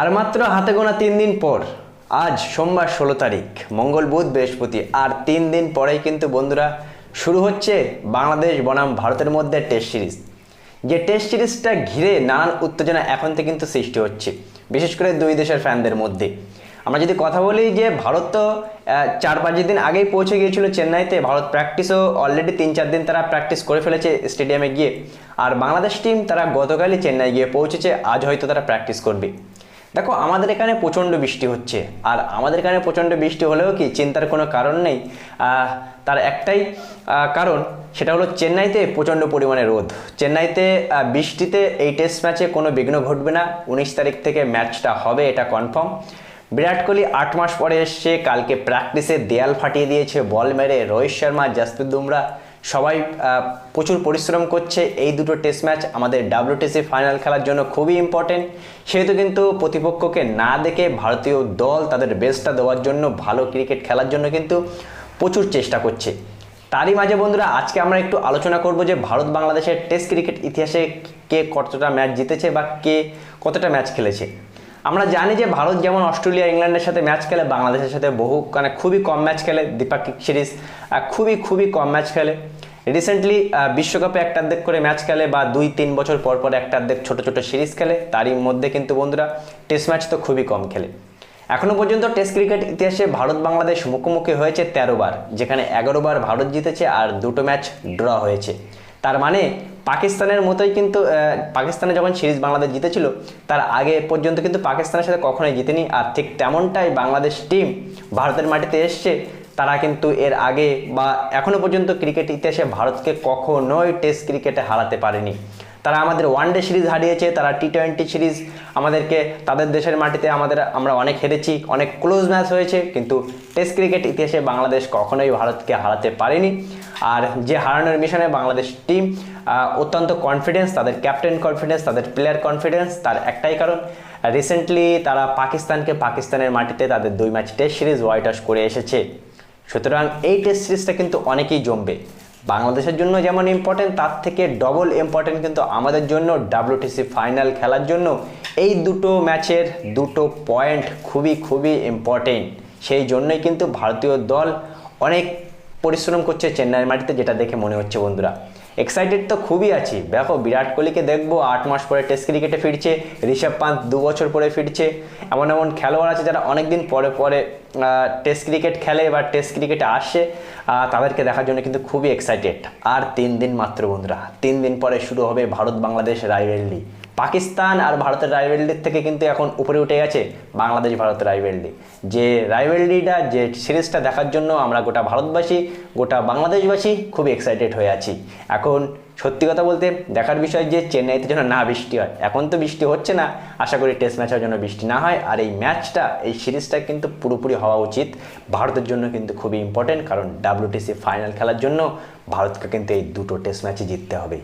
আর মাত্র হাতে গোনা তিন দিন পর, আজ সোমবার ষোলো তারিখ, মঙ্গল বুধ, বৃহস্পতি, আর তিন দিন পরেই কিন্তু বন্ধুরা শুরু হচ্ছে বাংলাদেশ বনাম ভারতের মধ্যে টেস্ট সিরিজ যে টেস্ট সিরিজটা ঘিরে নানান উত্তেজনা এখন থেকে কিন্তু সৃষ্টি হচ্ছে, বিশেষ করে দুই দেশের ফ্যানদের মধ্যে। আমরা যদি কথা বলি যে ভারত তো চার পাঁচ দিন আগেই পৌঁছে গিয়েছিল চেন্নাইতে, ভারত প্র্যাকটিসও অলরেডি তিন চার দিন তারা প্র্যাকটিস করে ফেলেছে স্টেডিয়ামে গিয়ে। আর বাংলাদেশ টিম তারা গতকালই চেন্নাই গিয়ে পৌঁছেছে, আজ হয়তো তারা প্র্যাকটিস করবে। দেখো, আমাদের এখানে প্রচণ্ড বৃষ্টি হচ্ছে। আর আমাদের এখানে প্রচণ্ড বৃষ্টি হলেও কি চিন্তার কোনো কারণ নেই? তার একটাই কারণ সেটা হলো চেন্নাইতে প্রচণ্ড পরিমাণে রোদ। চেন্নাইতে বৃষ্টিতে এই টেস্ট ম্যাচে কোনো বিঘ্ন ঘটবে না। উনিশ তারিখ থেকে ম্যাচটা হবে, এটা কনফার্ম। বিরাট কোহলি আট মাস পরে এসছে, কালকে প্র্যাকটিসে দেয়াল ফাটিয়ে দিয়েছে, বল মেরে। রোহিত শর্মা, জাসপ্রীত বুমরা সবাই প্রচুর পরিশ্রম করছে। এই দুটো টেস্ট ম্যাচ আমাদের ডাব্লিউটিসি ফাইনাল খেলার জন্য খুবই ইম্পর্টেন্ট সেহেতু কিন্তু প্রতিপক্ষকে না দেখে ভারতীয় দল তাদের বেস্টটা দেওয়ার জন্য, ভালো ক্রিকেট খেলার জন্য কিন্তু প্রচুর চেষ্টা করছে। তারই মাঝে বন্ধুরা, আজকে আমরা একটু আলোচনা করব যে ভারত বাংলাদেশের টেস্ট ক্রিকেট ইতিহাসে কে কতটা ম্যাচ জিতেছে বা কে কতটা ম্যাচ খেলেছে। আমরা জানি যে ভারত যেমন অস্ট্রেলিয়া, ইংল্যান্ডের সাথে ম্যাচ খেলে, বাংলাদেশের সাথে বহু মানে খুবই কম ম্যাচ খেলে, দ্বিপাক্ষিক সিরিজ খুবই খুবই কম ম্যাচ খেলে। রিসেন্টলি বিশ্বকাপে একটা অর্ধেক করে ম্যাচ খেলে বা দুই, তিন বছর পর পর একটা অর্ধেক ছোট ছোট সিরিজ খেলে, তারই মধ্যে কিন্তু বন্ধুরা টেস্ট ম্যাচ তো খুবই কম খেলে। এখনও পর্যন্ত টেস্ট ক্রিকেট ইতিহাসে ভারত বাংলাদেশ মুখোমুখি হয়েছে তেরো বার, যেখানে এগারো বার ভারত জিতেছে আর দুটো ম্যাচ ড্র হয়েছে। তার মানে পাকিস্তানের মতোই কিন্তু পাকিস্তানে যখন সিরিজ বাংলাদেশ জিতেছিল, তার আগে পর্যন্ত কিন্তু পাকিস্তানের সাথে কখনোই জিতেনি। আর ঠিক তেমনটাই বাংলাদেশ টিম ভারতের মাটিতে এসছে তারা কিন্তু এর আগে বা এখনও পর্যন্ত ক্রিকেট ইতিহাসে ভারতকে কখনোই টেস্ট ক্রিকেটে হারাতে পারেনি। তারা আমাদের ওয়ানডে সিরিজ হারিয়েছে, তারা টি টোয়েন্টি সিরিজ আমাদেরকে তাদের দেশের মাটিতে আমাদের, আমরা অনেক হেরেছি, অনেক ক্লোজ ম্যাচ হয়েছে, কিন্তু টেস্ট ক্রিকেট ইতিহাসে বাংলাদেশ কখনোই ভারতকে হারাতে পারেনি। আর যে হারানোর মিশনে বাংলাদেশ টিম অত্যন্ত কনফিডেন্স তাদের ক্যাপ্টেন কনফিডেন্স তাদের প্লেয়ার কনফিডেন্স তার একটাই কারণ রিসেন্টলি তারা পাকিস্তানকে পাকিস্তানের মাটিতে তাদের দুই match test series white wash করে এসেছে। সুতরাং এই টেস্ট সিরিজটা কিন্তু অনেকেই জমবে। বাংলাদেশের জন্য যেমন ইম্পর্টেন্ট তার থেকে ডবল ইম্পর্টেন্ট কিন্তু আমাদের জন্য ডাব্লিউটিসি ফাইনাল খেলার জন্য এই দুটো ম্যাচের দুটো পয়েন্ট খুবই খুবই ইম্পর্টেন্ট সেই জন্যই কিন্তু ভারতীয় দল অনেক পরিশ্রম করছে চেন্নাইয়ের মাটিতে, যেটা দেখে মনে হচ্ছে বন্ধুরা। এক্সাইটেড তো খুবই আছি। দেখো, বিরাট কোহলিকে দেখব, আট মাস পরে টেস্ট ক্রিকেটে ফিরছে, ঋষভ পান্ত দু বছর পরে ফিরছে। এমন এমন খেলোয়াড় আছে যারা অনেক দিন পরে পরে টেস্ট ক্রিকেট খেলে বা টেস্ট ক্রিকেটে আসে তাদেরকে দেখার জন্য কিন্তু খুবই এক্সাইটেড আর তিন দিন মাত্র বন্ধুরা, তিন দিন পরে শুরু হবে ভারত বাংলাদেশ রাইভেলরি পাকিস্তান আর ভারতের রাইভেলডির থেকে কিন্তু এখন উপরে উঠে গেছে বাংলাদেশ ভারতের রাইভেলডি যে রাইভেলডিটা যে সিরিজটা দেখার জন্য আমরা গোটা ভারতবাসী, গোটা বাংলাদেশবাসী খুবই এক্সাইটেড হয়ে আছি। এখন সত্যি কথা বলতে দেখার বিষয় যে চেন্নাইতে যেন না বৃষ্টি হয়। এখন তো বৃষ্টি হচ্ছে না। আশা করি টেস্ট ম্যাচের জন্য বৃষ্টি না হয়। আর এই ম্যাচটা এই সিরিজটা কিন্তু পুরোপুরি হওয়া উচিত। ভারতের জন্য কিন্তু খুবই ইম্পর্টেন্ট কারণ ডাব্লিউটিসি ফাইনাল খেলার জন্য ভারতকে কিন্তু এই দুটো টেস্ট ম্যাচই জিততে হবে।